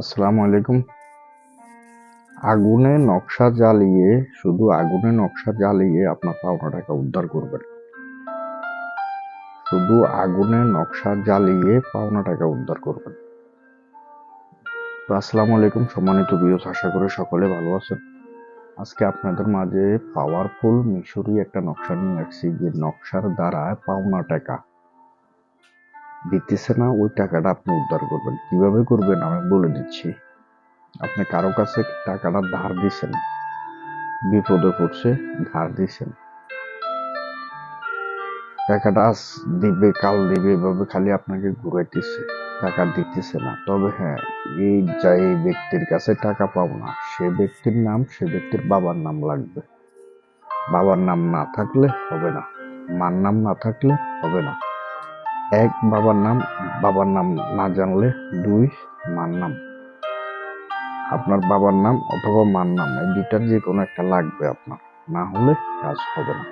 আসসালামু আলাইকুম। আগুনে নকশা জ্বালিয়ে, শুধু আগুনে নকশা জ্বালিয়ে আপনার পাওনা টাকা উদ্ধার করবেন। শুধু আগুনে নকশা জ্বালিয়ে পাওনা টাকা উদ্ধার করবেন। তো আসসালামু আলাইকুম, সম্মানিত বিয়স আশা করে সকলে ভালো আছেন। আজকে আপনাদের মাঝে পাওয়ারফুল মিশরি একটা নকশা নিয়ে আসছি, যে নকশার দ্বারা পাওনা টাকা দিতেছে না, ওই টাকাটা আপনি উদ্ধার করবেন। কীভাবে করবেন আমি বলে দিচ্ছি। আপনি কারও কাছে টাকাটা ধার দিছেন, বিপদে পড়ছে, ধার দিছেন। টাকাটা আজ দিবে, কাল দিবে, এভাবে খালি আপনাকে ঘুরাইতেছে, টাকা দিতেছে না। তবে হ্যাঁ এই যা এই ব্যক্তির কাছে টাকা পাবো না, সে ব্যক্তির নাম, সে ব্যক্তির বাবার নাম লাগবে। বাবার নাম না থাকলে হবে না। মার নাম না থাকলে হবে না। এক বাবার নাম বাবার নাম না জানলে দুই মার নাম। আপনার বাবার নাম অথবা মার নাম, এই দুইটার যে কোনো একটা লাগবে আপনার। না হলে কাজ হবে না।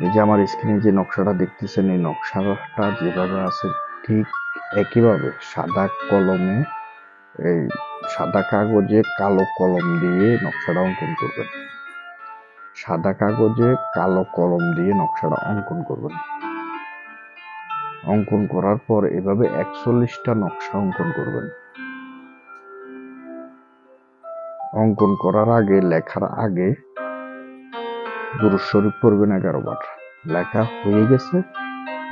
এই যে আমার স্ক্রিনে যে নকশাটা দেখতেছেন, এই নকশাটা যেভাবে আছে, ঠিক একইভাবে সাদা কলমে, এই সাদা কাগজে কালো কলম দিয়ে নকশাটা অঙ্কন করবেন। সাদা কাগজে কালো কলম দিয়ে নকশাটা অঙ্কন করবেন। অঙ্কন করার পর এভাবে একচল্লিশটা নকশা অঙ্কন করবেন। অঙ্কন করার আগে, লেখার আগে দুরুদ পড়বেন এগারো বার। লেখা হয়ে গেছে,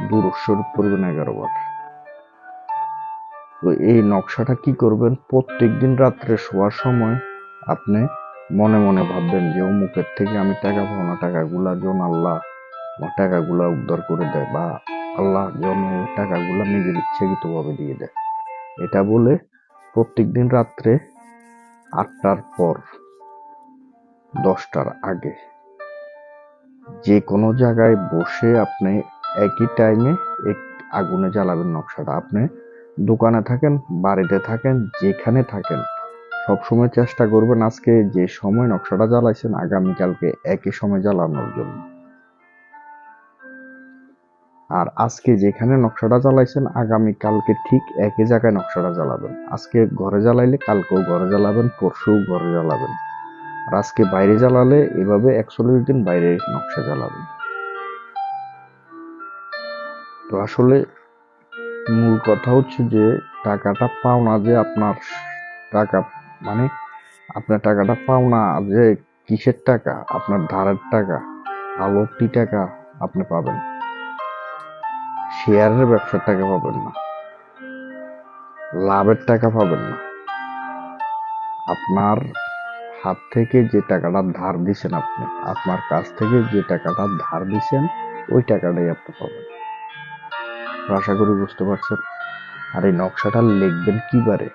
দুরুদ পড়বেন এগারো বার। তো এই নকশাটা কি করবেন? প্রত্যেক দিন রাত্রে শোয়ার সময় আপনি মনে মনে ভাববেন যে, অমুকের থেকে আমি টাকা পাবো না, টাকাগুলা জন আল্লাহ টাকাগুলা উদ্ধার করে দেয়। বা আল্লাহ এই টাকাগুলা নিজের ইচ্ছাকৃতভাবে দিয়ে দেয়। এটা বলে প্রত্যেক দিন রাত্রে আটটার পর, দশটার আগে যে কোনো জায়গায় বসে আপনি একই টাইমে এক আগুনে জ্বালাবেন নকশাটা। আপনি দোকানে থাকেন, বাড়িতে থাকেন, যেখানে থাকেন, সবসময় চেষ্টা করবেন আজকে যে সময় নকশাটা জ্বালাইছেন, আগামীকালকে একই সময় জ্বালানোর জন্য। আর আজকে যেখানে নকশাটা জ্বালাইছেন, আগামী কালকে ঠিক একই জায়গায় নকশাটা জ্বালাবেন। আজকে ঘরে জ্বালাইলে কালকেও ঘরে জ্বালাবেন পরশু ঘরে জ্বালাবেন। আর আজকে বাইরে জ্বালালে এভাবে একচল্লিশ দিন বাইরে নকশা জ্বালাবেন। তো আসলে মূল কথা হচ্ছে যে, টাকাটা পাওনা যে আপনার টাকা মানে আপনার টাকাটা পাওনা যে কিসের টাকা, আপনার ধারের টাকা, আলোকটি টাকা আপনি পাবেন। শেয়ারের ব্যবসার টাকা পাবেন না। লাভের টাকা পাবেন না। আপনার হাত থেকে যে টাকাটা ধার দিছেন আপনি, আপনার কাছ থেকে যে টাকাটা ধার দিছেন, ওই টাকাটাই আপনি পাবেন। আশা করি বুঝতে পারছেন। আর এই নকশাটা লিখবেন কিবারে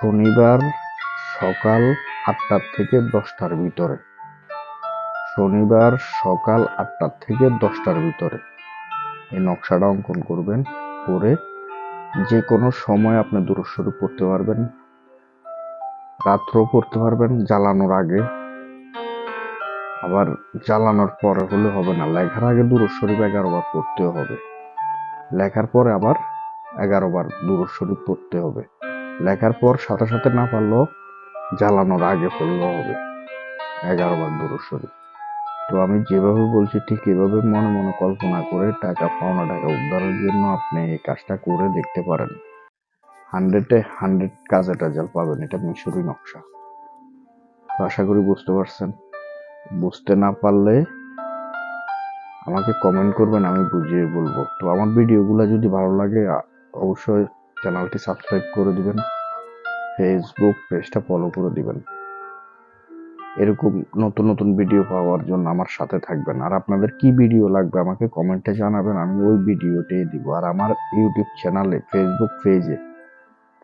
শনিবার সকাল আটটার থেকে দশটার ভিতরে। শনিবার সকাল আটটার থেকে দশটার ভিতরে। এই নকশাটা অঙ্কন করবেন, করে যে কোনো সময় আপনি দূরস্বরূপ পড়তে পারবেন, রাত্রেও পড়তে পারবেন, জ্বালানোর আগে। আবার জ্বালানোর পরে হলে হবে না, লেখার আগে দূরস্বরূপ এগারো বার পড়তেও হবে। লেখার পরে আবার এগারো বার দূরস্বরূপ পড়তে হবে। লেখার পর সাথে সাথে না পারলেও জ্বালানোর আগে পড়লেও হবে, এগারো বার দূরস্বরূপ তো আমি যেভাবে বলছি, ঠিক এভাবে মনে মনে কল্পনা করে টাকা পাওনা টাকা উদ্ধারের জন্য আপনি এই কাজটা করে দেখতে পারেন। হান্ড্রেডে হান্ড্রেড কাজে টাজাল পাবেন, এটা মিশরি নকশা। আশা করি বুঝতে পারছেন। বুঝতে না পারলে আমাকে কমেন্ট করবেন, আমি বুঝিয়ে বলব। তো আমার ভিডিওগুলো যদি ভালো লাগে অবশ্যই চ্যানেলটি সাবস্ক্রাইব করে দিবেন। ফেসবুক পেজটা ফলো করে দিবেন। এরকম নতুন নতুন ভিডিও পাওয়ার জন্য আমার সাথে থাকবেন। আর আপনাদের কি ভিডিও লাগবে আমাকে কমেন্টে জানাবেন, আমি ওই ভিডিওটাই দিব। আর আমার ইউটিউব চ্যানেলে ফেসবুক পেজে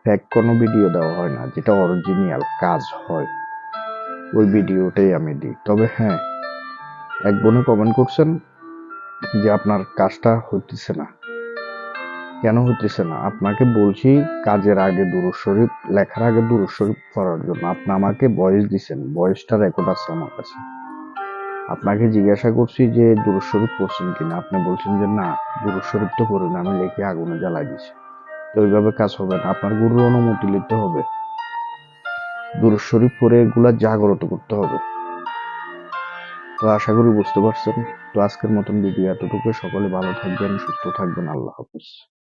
ফ্যাক কোনো ভিডিও দেওয়া হয় না, যেটা অরিজিনাল কাজ হয়, ওই ভিডিওটাই আমি দিই। তবে হ্যাঁ এক বোনে কমেন্ট করছেন যে আপনার কাজটা হইতেছে না। কেন হইতেছে না? আপনাকে বলছি, কাজের আগে দুরুদ শরীফ, লেখার আগে দুরুদ শরীফ পড়ার জন্য। আপনি আমাকে বয়স দিছেন। বয়সটা রেকর্ড আছে আমার কাছে। আপনাকে জিজ্ঞাসা করছি যে, দুরুদ শরীফ পড়ছেন কিনা? আপনি বলছেন যে, না, দুরুদ শরীফ তো পড়ি না আমি লেখে আগুনে জ্বালাই দিছি তো ওইভাবে কাজ হবে না। আপনার গুরুর অনুমতি নিতে হবে। দুরুদ শরীফ পরে এগুলা জাগ্রত করতে হবে। তো আশা করি বুঝতে পারছেন। তো আজকের মতন ভিডিও এতটুকু সকলে ভালো থাকবেন, সুস্থ থাকবেন। আল্লাহ হাফিজ।